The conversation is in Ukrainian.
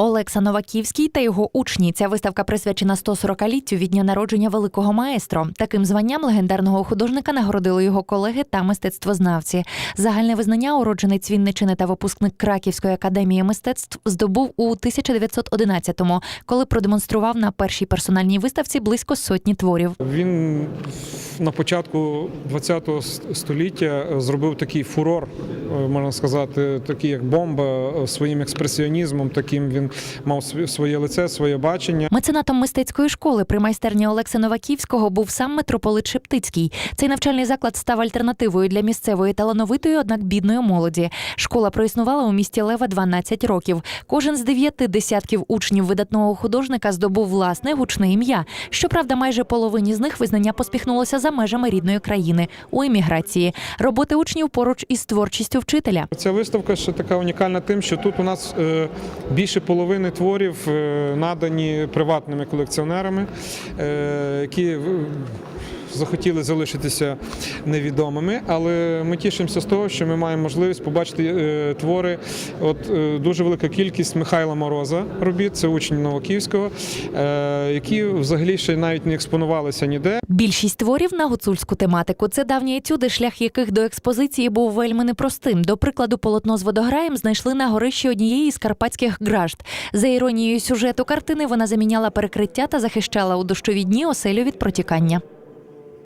Олекса Новаківський та його учні. Ця виставка присвячена 140-літтю від дня народження великого маестро. Таким званням легендарного художника нагородили його колеги та мистецтвознавці. Загальне визнання уродженець Вінничини та випускник Краківської академії мистецтв здобув у 1911-му, коли продемонстрував на першій персональній виставці близько сотні творів. Він на початку ХХ століття зробив такий фурор, можна сказати, такий як бомба е, своїм експресіонізмом. Таким він мав своє лице, своє бачення. Меценатом мистецької школи при майстерні Олекса Новаківського був сам митрополит Шептицький. Цей навчальний заклад став альтернативою для місцевої талановитої, однак бідної молоді. Школа проіснувала у місті Лева 12 років. Кожен з дев'яти десятків учнів видатного художника здобув власне гучне ім'я. Щоправда, майже половині з них визнання поспіхнулося за межами рідної країни у еміграції. Роботи учнів поруч із творчістю вчителя. Ця виставка ще така унікальна тим, що тут у нас е, більше половини творів е, надані приватними колекціонерами, е, які захотіли залишитися невідомими. Але ми тішимося з того, що ми маємо можливість побачити е, твори. От е, дуже велика кількість Михайла Мороза робіт, це учень Новоківського, е, які взагалі ще навіть не експонувалися ніде. Більшість творів на гуцульську тематику. Це давні етюди, шлях яких до експозиції був вельми непростим. До прикладу, полотно з водограєм знайшли на горищі однієї із карпатських гражд. За іронією сюжету картини вона заміняла перекриття та захищала у дощові дні оселю від протікання.